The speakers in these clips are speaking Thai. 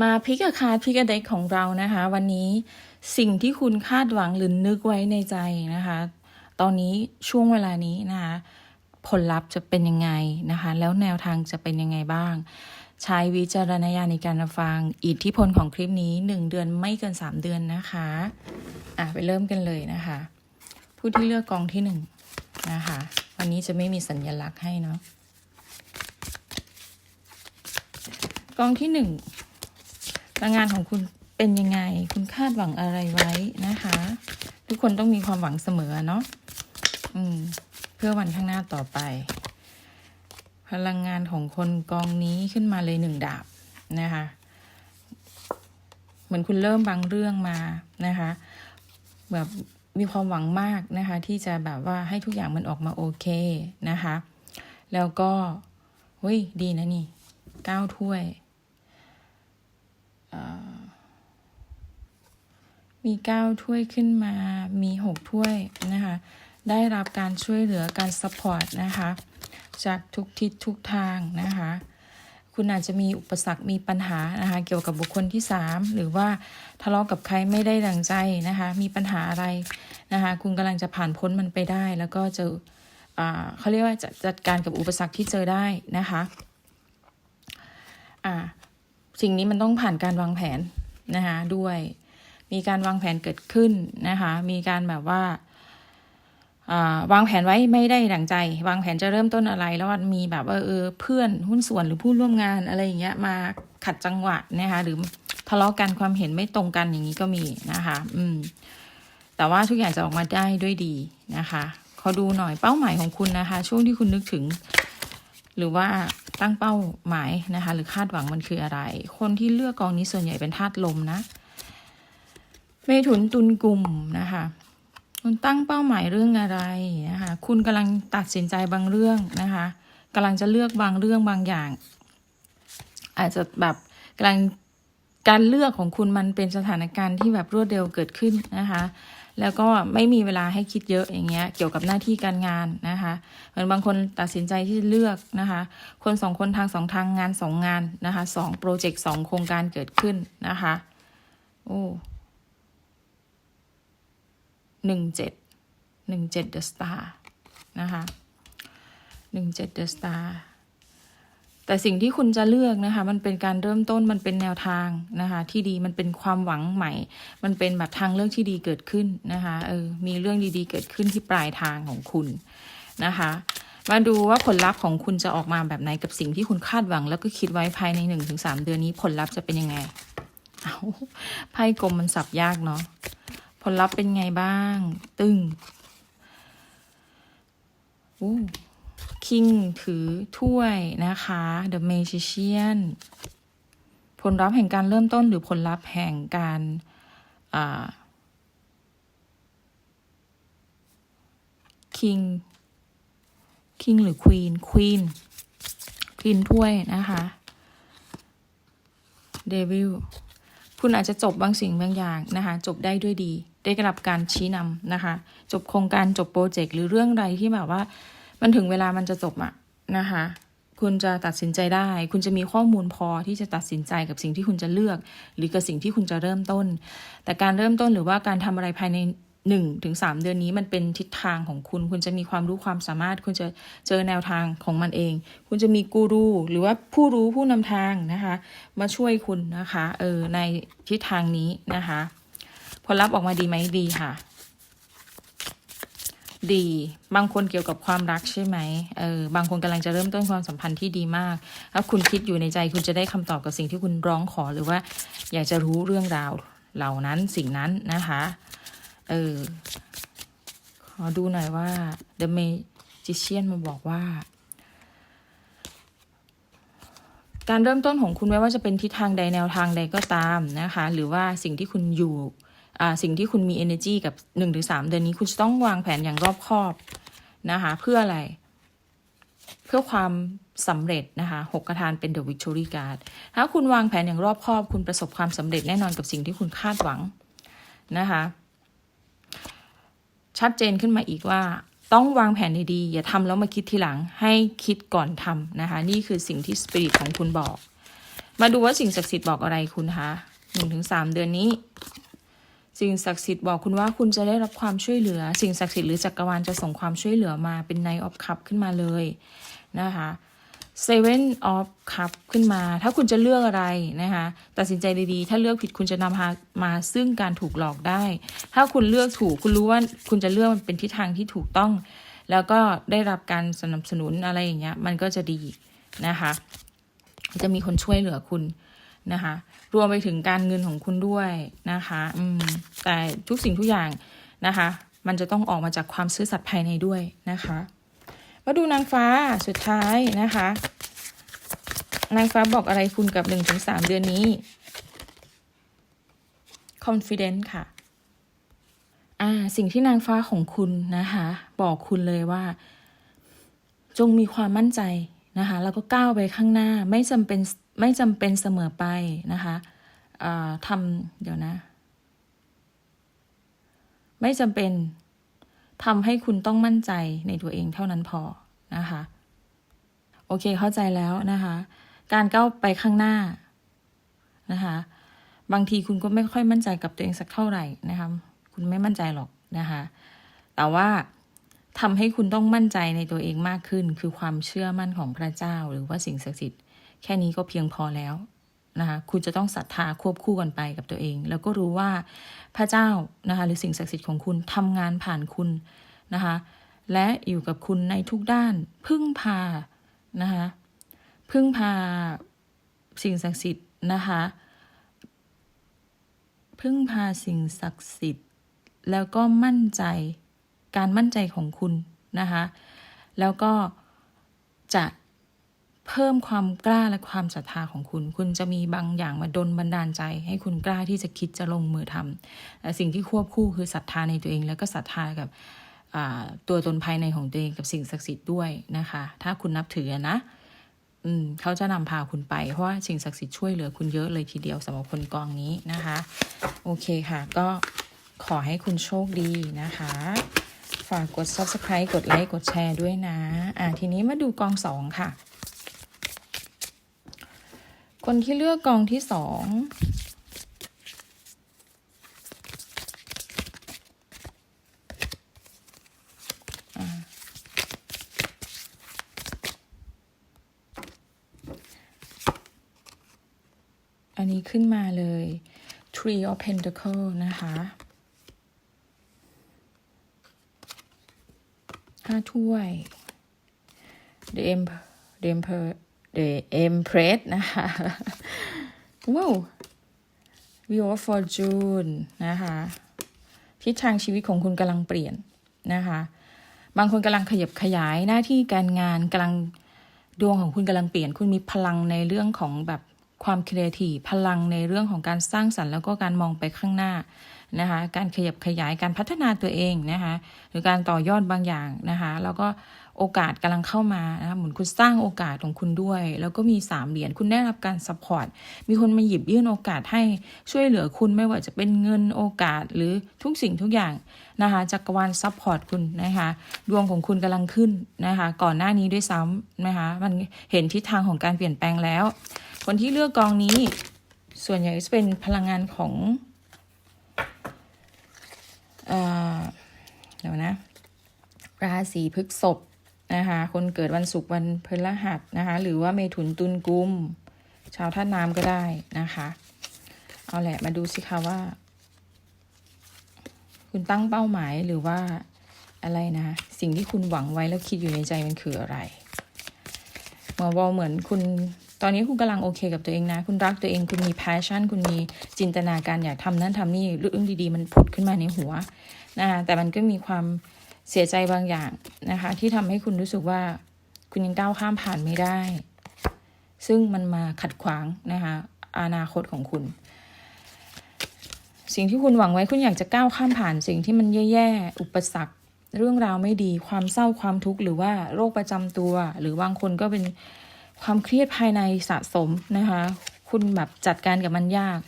มาพิกาคาร์ดพิกาเด็กของเรานะคะ วันนี้สิ่งที่คุณคาดหวังหรือนึกไว้ในใจนะคะ ตอนนี้ช่วงเวลานี้นะคะ ผลลัพธ์จะเป็นยังไงนะคะ แล้วแนวทางจะเป็นยังไงบ้าง ใช้วิจารณญาณในการฟังอิทธิพลของคลิปนี้ 1 เดือนไม่เกิน 3 เดือนนะคะอะไปเริ่มกันเลยนะคะ ผู้ที่เลือกกองที่1นะคะวันนี้จะไม่มีสัญลักษณ์ให้เนาะกองที่ หนึ่งงานของคุณเป็นยังไง คุณคาดหวังอะไรไว้นะคะ ทุกคนต้องมีความหวังเสมอเนาะอืม เพื่อวันข้างหน้าต่อไป พลังงานของคนกองนี้ขึ้นมาเลยหนึ่งดาบนะคะ เหมือนคุณเริ่มบางเรื่องมานะคะ แบบมีความหวังมากนะคะ ที่จะแบบว่าให้ทุกอย่างมันออกมาโอเคนะคะ แล้วก็เฮ้ยดีนะนี่เก้าถ้วย มีเก้าถ้วยขึ้นมามีหกถ้วยนะคะ ได้รับการช่วยเหลือการซัพพอร์ตนะคะ จากทุกทิศทุกทางนะคะคุณอาจจะมีอุปสรรค มีปัญหานะคะ เกี่ยวกับบุคคลที่สามหรือว่าทะเลาะกับใครไม่ได้ดังใจนะคะ มีปัญหาอะไรนะคะ คุณกำลังจะผ่านพ้นมันไปได้ แล้วก็จะเขาเรียกว่าจะจัดการกับอุปสรรคที่เจอได้นะคะอ่าสิ่งนี้มันต้องผ่านการวางแผนนะคะด้วย มีการวางแผนเกิดขึ้นนะคะ มีการแบบว่าวางแผนไว้ไม่ได้ดังใจ วางแผนจะเริ่มต้นอะไร แล้วมีแบบว่าเออเพื่อนหุ้นส่วนหรือผู้ร่วมงานอะไรอย่างเงี้ยมาขัดจังหวะนะคะหรือทะเลาะกันความเห็นไม่ตรงกันอย่างนี้ก็มีนะคะ อืม แต่ว่าทุกอย่างจะออกมาได้ด้วยดีนะคะขอดูหน่อยเป้าหมายของคุณนะคะ ช่วงที่คุณนึกถึง หรือว่าตั้งเป้าหมายนะคะ หรือคาดหวังมันคืออะไร คนที่เลือกกองนี้ส่วนใหญ่เป็นธาตุลมนะ เมถุนตุลกลุ่มนะคะคุณตั้งเป้าหมายเรื่องอะไรนะคะ คุณกำลังตัดสินใจบางเรื่องนะคะกำลังจะเลือกบางเรื่องบางอย่าง อาจจะแบบกำลังการเลือกของคุณมันเป็นสถานการณ์ที่แบบรวดเร็วเกิดขึ้นนะคะ แล้วก็ไม่มีเวลาให้คิดเยอะอย่างเงี้ย เกี่ยวกับหน้าที่การงานนะคะ เหมือนบางคนตัดสินใจที่จะเลือกนะคะ คนสองคนทางสองทางงานสองงานนะคะสองโปรเจกต์สองโครงการเกิดขึ้นนะคะ โอ้ หนึ่งเจ็ดหนึ่งเจ็ดเดอะสตาร์นะคะหนึ่งเจ็ดเดอะสตาร์แต่สิ่งที่คุณจะเลือกนะคะมันเป็นการเริ่มต้นมันเป็นแนวทางนะคะที่ดีมันเป็นความหวังใหม่ มันเป็นแบบทางเลือกที่ดีเกิดขึ้นนะคะเออมีเรื่องดีๆ เกิดขึ้นที่ปลายทางของคุณนะคะมาดูว่าผลลัพธ์ของคุณจะออกมาแบบไหนกับสิ่งที่คุณคาดหวัง แล้วก็คิดไว้ภายในหนึ่งถึงสามเดือนนี้ผลลัพธ์จะเป็นยังไงเอาไพ่กลมมันสับยากเนาะ ผลลัพธ์เป็นไงบ้าง ตึงอู้คิงถือถ้วยนะคะ The Magician ผลลัพธ์แห่งการเริ่มต้นหรือผลลัพธ์แห่งการอ่าคิงคิงหรือควีนควีนควีนถ้วยนะคะเดวิล คุณอาจจะจบบางสิ่งบางอย่างนะคะจบได้ด้วยดี ได้รับการชี้นำนะคะ จบโครงการจบโปรเจกต์หรือเรื่องใดที่แบบว่า มันถึงเวลามันจะจบอะนะคะคุณจะตัดสินใจได้ คุณจะมีข้อมูลพอที่จะตัดสินใจกับสิ่งที่คุณจะเลือก หรือกับสิ่งที่คุณจะเริ่มต้น แต่การเริ่มต้นหรือว่าการทำอะไรภายใน หนึ่งถึงสามเดือนนี้มันเป็นทิศทางของคุณ คุณจะมีความรู้ความสามารถ คุณจะเจอแนวทางของมันเอง คุณจะมีกูรูหรือว่าผู้รู้ผู้นำทางนะคะ มาช่วยคุณนะคะเออในทิศทางนี้นะคะ ผลลัพธ์ออกมาดีไหมดีค่ะ ดี บางคนเกี่ยวกับความรักใช่ไหมเออบางคนกำลังจะเริ่มต้นความสัมพันธ์ที่ดีมากถ้าคุณคิดอยู่ในใจคุณจะได้คำตอบกับสิ่งที่คุณร้องขอหรือว่า อยากจะรู้เรื่องราวเหล่านั้นสิ่งนั้นนะคะ เออ ขอดูหน่อยว่า The Magician มาบอกว่า การเริ่มต้นของคุณไม่ว่าจะเป็นทิศทางใดแนวทางใดก็ตามนะคะ หรือว่าสิ่งที่คุณอยู่สิ่งที่คุณมี energy กับ 1-3 เดือนนี้ คุณจะต้องวางแผนอย่างรอบคอบนะคะ เพื่ออะไร เพื่อความสำเร็จนะคะหกกระทานเป็น the victory card ถ้าคุณวางแผนอย่างรอบคอบ คุณประสบความสำเร็จแน่นอนกับสิ่งที่คุณคาดหวังนะคะ ชัดเจนขึ้นมาอีกว่า ต้องวางแผนดีๆอย่าทำแล้วมาคิดทีหลังให้คิดก่อนทำนะคะ นี่คือสิ่งที่สปิริตของคุณบอก มาดูว่าสิ่งศักดิ์สิทธิ์บอกอะไรคุณคะหนึ่งถึงสามเดือนนี้ สิ่งศักดิ์สิทธิ์บอกคุณว่าคุณจะได้รับความช่วยเหลือ สิ่งศักดิ์สิทธิ์หรือจักรวาลจะส่งความช่วยเหลือมาเป็น Knight of Cup ขึ้นมาเลยนะคะ Seven of Cup ขึ้นมา ถ้าคุณจะเลือกอะไรนะคะตัดสินใจดีๆ ถ้าเลือกผิดคุณจะนำมามาซึ่งการถูกหลอกได้ ถ้าคุณเลือกถูกคุณรู้ว่าคุณจะเลือกมันเป็นทิศทางที่ถูกต้อง แล้วก็ได้รับการสนับสนุนอะไรอย่างเงี้ยมันก็จะดีนะคะ จะมีคนช่วยเหลือคุณนะคะ รวมไปถึงการเงินของคุณด้วยนะคะอืมแต่ทุกสิ่งทุกอย่างนะคะ มันจะต้องออกมาจากความซื่อสัตย์ภายในด้วยนะคะ มาดูนางฟ้าสุดท้ายนะคะ นางฟ้าบอกอะไรคุณกับหนึ่งถึงสามเดือนนี้ confident ค่ะอ่าสิ่งที่นางฟ้าของคุณนะคะ บอกคุณเลยว่า จงมีความมั่นใจนะคะ แล้วก็ก้าวไปข้างหน้าไม่จำเป็นไม่จำเป็นเสมอไปนะคะทำเดี๋ยวนะ ไม่จำเป็น ทำให้คุณต้องมั่นใจในตัวเองเท่านั้นพอนะคะ โอเคเข้าใจแล้วนะคะ การก้าวไปข้างหน้านะคะ บางทีคุณก็ไม่ค่อยมั่นใจกับตัวเองสักเท่าไหร่นะคะคุณไม่มั่นใจหรอกนะคะ แต่ว่าทำให้คุณต้องมั่นใจในตัวเองมากขึ้น คือความเชื่อมั่นของพระเจ้าหรือว่าสิ่งศักดิ์สิทธิ์แค่นี้ก็เพียงพอแล้ว นะคะคุณจะต้องศรัทธาควบคู่กันไปกับตัวเอง แล้วก็รู้ว่าพระเจ้านะคะหรือสิ่งศักดิ์สิทธิ์ของคุณทำงานผ่านคุณนะคะและอยู่กับคุณในทุกด้าน พึ่งพานะคะพึ่งพาสิ่งศักดิ์สิทธิ์นะคะพึ่งพาสิ่งศักดิ์สิทธิ์ แล้วก็มั่นใจการมั่นใจของคุณนะคะแล้วก็จะ เพิ่มความกล้าและความศรัทธาของคุณ คุณจะมีบางอย่างมาดลบันดาลใจ ให้คุณกล้าที่จะคิดจะลงมือทำแต่สิ่งที่ควบคู่คือศรัทธาในตัวเอง แล้วก็ศรัทธากับตัวตนภายในของตัวเองกับสิ่งศักดิ์สิทธิ์ด้วยนะคะ ถ้าคุณนับถือนะอืมเขาจะนำพาคุณไป เพราะว่าสิ่งศักดิ์สิทธิ์ช่วยเหลือคุณเยอะเลยทีเดียวสำหรับคนกองนี้นะคะ โอเคค่ะ ก็ขอให้คุณโชคดีนะคะ ฝากกด subscribe กดไลค์กดแชร์ด้วยนะ อ่าทีนี้มาดูกองสองค่ะ คนที่เลือกกองที่สองอันนี้ขึ้นมาเลย Tree of Pentacle นะคะ ห้าถ้วย The Em The Emperor The Empress นะคะว้าว Wheel of Fortune นะคะทิศทางชีวิตของคุณกำลังเปลี่ยนนะคะ บางคนกำลังขยับขยายหน้าที่การงานกำลังดวงของคุณกำลังเปลี่ยน คุณมีพลังในเรื่องของแบบความครีเอทีฟพลังในเรื่องของการสร้างสรรค์แล้วก็การมองไปข้างหน้านะคะ การขยับขยายการพัฒนาตัวเองนะคะ หรือการต่อยอดบางอย่างนะคะ แล้วก็ โอกาสกำลังเข้ามานะคะเหมือนคุณสร้างโอกาสของคุณด้วย แล้วก็มีสามเหรียญคุณได้รับการซัพพอร์ตมีคนมาหยิบยื่นโอกาสให้ช่วยเหลือคุณไม่ว่าจะเป็นเงินโอกาสหรือทุกสิ่งทุกอย่างนะคะจักรวาลซัพพอร์ตคุณนะคะดวงของคุณกำลังขึ้นนะคะก่อนหน้านี้ด้วยซ้ำนะคะมันเห็นทิศทางของการเปลี่ยนแปลงแล้ว คนที่เลือกกองนี้ส่วนใหญ่จะเป็นพลังงานของเดี๋ยวนะ ราศีพฤษภ นะคะคนเกิดวันศุกร์วันพฤหัสนะคะหรือว่าเมถุนตุลกุม ชาวท่าน้ำก็ได้นะคะ เอาแหละมาดูสิคะว่า คุณตั้งเป้าหมายหรือว่าอะไรนะสิ่งที่คุณหวังไว้แล้วคิดอยู่ในใจมันคืออะไรหมอบอกเหมือนคุณตอนนี้คุณกำลังโอเคกับตัวเองนะ คุณรักตัวเอง คุณมี passion คุณมีจินตนาการอยากทำนั่นทำนี่เรื่องดีๆ มันผุดขึ้นมาในหัวนะคะแต่มันก็มีความ เสียใจบางอย่างนะคะ ที่ทำให้คุณรู้สึกว่าคุณยังก้าวข้ามผ่านไม่ได้ ซึ่งมันมาขัดขวางนะคะอนาคตของคุณ สิ่งที่คุณหวังไว้คุณอยากจะก้าวข้ามผ่านสิ่งที่มันแย่ๆอุปสรรคเรื่องราวไม่ดี ความเศร้าความทุกข์หรือว่าโรคประจำตัว หรือบางคนก็เป็นความเครียดภายในสะสมนะคะ คุณแบบจัดการกับมันยาก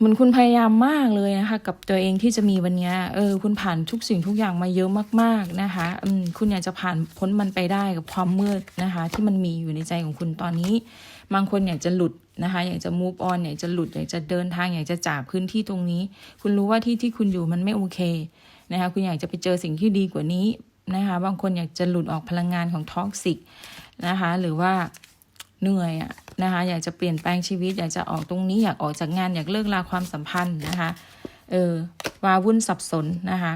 เหมือนคุณพยายามมากเลยนะคะ กับตัวเองที่จะมีวันนี้เออ คุณผ่านทุกสิ่งทุกอย่างมาเยอะมาก ๆนะคะ อืมคุณอยากจะผ่านพ้นมันไปได้กับความมืดนะคะ ที่มันมีอยู่ในใจของคุณตอนนี้ บางคนอยากจะหลุดนะคะ อยากจะ move on อยากจะหลุด อยากจะเดินทาง อยากจะจากพื้นที่ตรงนี้ คุณรู้ว่าที่ที่คุณอยู่มันไม่โอเคนะคะ คุณอยากจะไปเจอสิ่งที่ดีกว่านี้นะคะ บางคนอยากจะหลุดออกพลังงานของท็อกซิกนะคะ หรือว่า เหนื่อยอะนะคะอยากจะเปลี่ยนแปลงชีวิต อยากจะออกตรงนี้อยากออกจากงานอยากเลิกลาความสัมพันธ์นะคะเออวาวุ่นสับสนนะคะ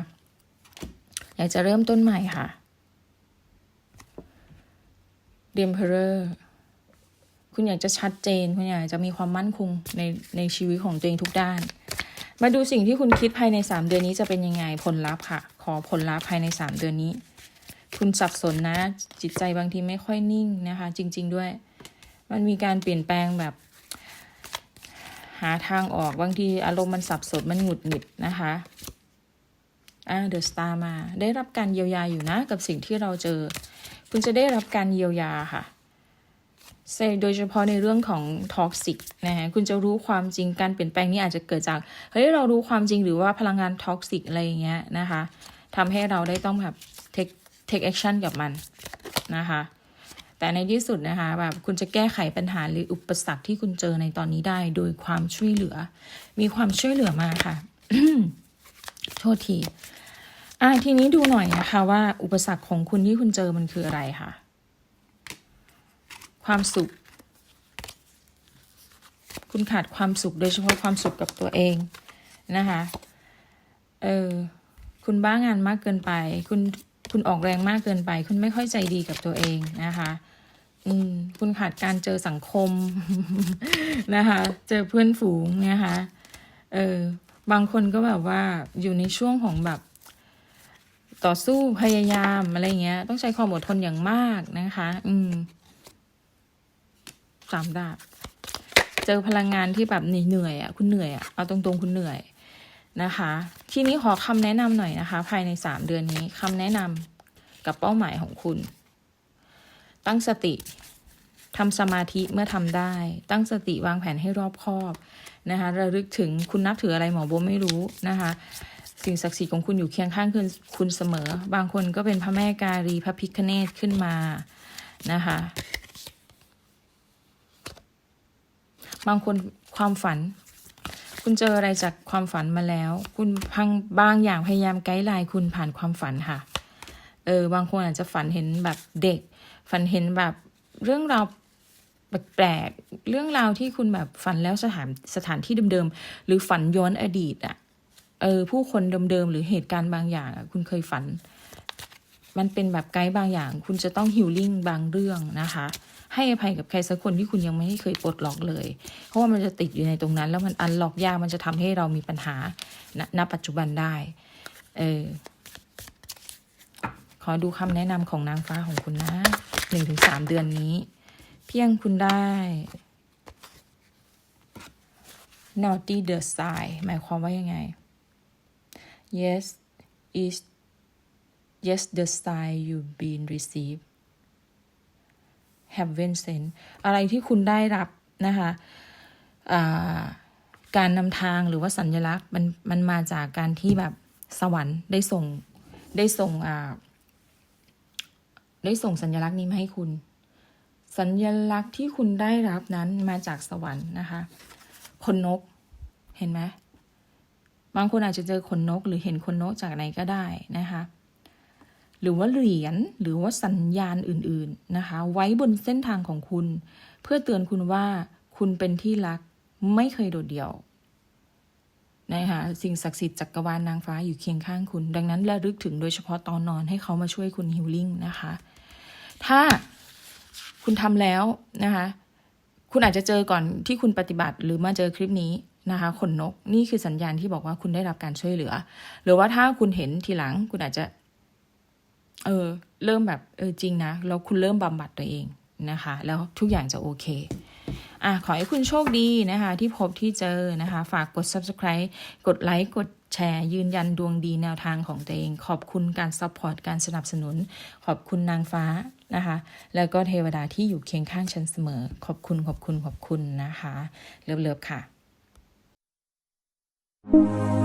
อยากจะเริ่มต้นใหม่ค่ะเดมเพอร์คุณอยากจะชัดเจน คุณอยากจะมีความมั่นคงในในชีวิตของตัวเองทุกด้าน มาดูสิ่งที่คุณคิดภายในสามเดือนนี้จะเป็นยังไงผลลัพธ์ค่ะ ขอผลลัพธ์ภายในสามเดือนนี้ คุณสับสนนะ จิตใจบางทีไม่ค่อยนิ่งนะคะ จริง ๆ ด้วย มันมีการเปลี่ยนแปลงแบบ หาทางออกบางทีอารมณ์มันสับสนมันหงุดหงิดนะคะอ่าเดอะสตาร์มา ได้รับการเยียวยาอยู่นะกับสิ่งที่เราเจอ คุณจะได้รับการเยียวยาค่ะโดยเฉพาะในเรื่องของท็อกซิกนะฮะคุณจะรู้ความจริงการเปลี่ยนแปลงนี้อาจจะเกิดจากเฮ้ยเรารู้ความจริงหรือว่าพลังงานท็อกซิกอะไรอย่างเงี้ยนะคะทำให้เราได้ต้องแบบ take take action กับมันนะคะ แต่ในที่สุดนะคะแบบคุณจะแก้ไขปัญหาหรืออุปสรรคที่คุณเจอในตอนนี้ได้ โดยความช่วยเหลือ มีความช่วยเหลือมาค่ะโทษทีอะทีนี้ดูหน่อยนะคะว่าอุปสรรคของคุณที่คุณเจอมันคืออะไรค่ะ ความสุข คุณขาดความสุขโดยเฉพาะความสุขกับตัวเองนะคะเออคุณบ้างานมากเกินไป คุณคุณออกแรงมากเกินไป คุณไม่ค่อยใจดีกับตัวเองนะคะ อืมคุณขาดการเจอสังคมนะคะ เจอเพื่อนฝูงนะคะเออบางคนก็แบบว่าอยู่ในช่วงของแบบต่อสู้พยายามอะไรเงี้ย ต้องใช้ความอดทนอย่างมากนะคะ อืมสามดาบ เจอพลังงานที่แบบเหนื่อยอะ คุณเหนื่อยอะ เอาตรงๆคุณเหนื่อยนะคะ ทีนี้ขอคำแนะนำหน่อยนะคะ ภายในสามเดือนนี้คำแนะนำกับเป้าหมายของคุณ ตั้งสติทำสมาธิเมื่อทำได้ ตั้งสติวางแผนให้รอบคอบนะคะระลึกถึงคุณนับถืออะไรหมอโบไม่รู้นะคะสิ่งศักดิ์สิทธิ์ของคุณอยู่เคียงข้างคุณคุณเสมอ บางคนก็เป็นพระแม่การีพระพิคเนตขึ้นมานะคะบางคนความฝัน คุณเจออะไรจากความฝันมาแล้ว คุณพังบางอย่างพยายามไกด์ไลน์คุณผ่านความฝันค่ะเออบางคนอาจจะฝันเห็นแบบเด็ก ฝันเห็นแบบเรื่องราวแปลกๆเรื่องราวที่คุณแบบฝันแล้วสถานสถานที่เดิมๆหรือฝันย้อนอดีตอะ่ะเออผู้คนเดิมๆหรือเหตุการณ์บางอย่างคุณเคยฝัน มันเป็นแบบไกด์บางอย่าง คุณจะต้องฮิลลิ่งบางเรื่องนะคะ ให้อภัยกับใครสักคนที่คุณยังไม่เคยปลดล็อกเลย เพราะว่ามันจะติดอยู่ในตรงนั้น แล้วมันอันล็อกยากมันจะทำให้เรามีปัญหาณปัจจุบันได้ เออ ขอดูคำแนะนำของนางฟ้าของคุณนะหนึ่งถึงสามเดือนนี้ เพียงคุณได้ naughty the side หมายความว่ายังไง yes is yes the sign you've been received heaven sent อะไรที่คุณได้รับนะคะการนำทางหรือว่าสัญลักษณ์มันมันมาจากการที่แบบสวรรค์ได้ส่งได้ส่ง ได้ส่งสัญลักษณ์นี้มาให้คุณ สัญลักษณ์ที่คุณได้รับนั้นมาจากสวรรค์นะคะ ขนนก เห็นไหมบางคนอาจจะเจอขนนก หรือเห็นขนนกจากไหนก็ได้นะคะ หรือว่าเหรียญหรือว่าสัญญาณอื่น ๆนะคะ ไว้บนเส้นทางของคุณ เพื่อเตือนคุณว่าคุณเป็นที่รักไม่เคยโดดเดี่ยวนะคะสิ่งศักดิ์สิทธิ์จักรวาลนางฟ้าอยู่เคียงข้างคุณ ดังนั้นระลึกถึงโดยเฉพาะตอนนอนให้เขามาช่วยคุณฮิลลิ่งนะคะ ถ้าคุณทำแล้วนะคะ คุณอาจจะเจอก่อนที่คุณปฏิบัติหรือมาเจอคลิปนี้นะคะขนนกนี่คือสัญญาณที่บอกว่าคุณได้รับการช่วยเหลือ หรือว่าถ้าคุณเห็นทีหลังคุณอาจจะ เออ เริ่มแบบเออจริงนะแล้วคุณเริ่มบำบัดตัวเองนะคะ แล้วทุกอย่างจะโอเคอะขอให้คุณโชคดีนะคะ ที่พบที่เจอนะคะ ฝากกด subscribe กดไลค์กดแชร์ยืนยันดวงดีแนวทางของตัวเอง ขอบคุณการซัพพอร์ตการสนับสนุน ขอบคุณนางฟ้า นะคะ แล้วก็เทวดาที่อยู่เคียงข้างฉันเสมอ ขอบคุณขอบคุณขอบคุณนะคะ เลิฟๆค่ะ thank you「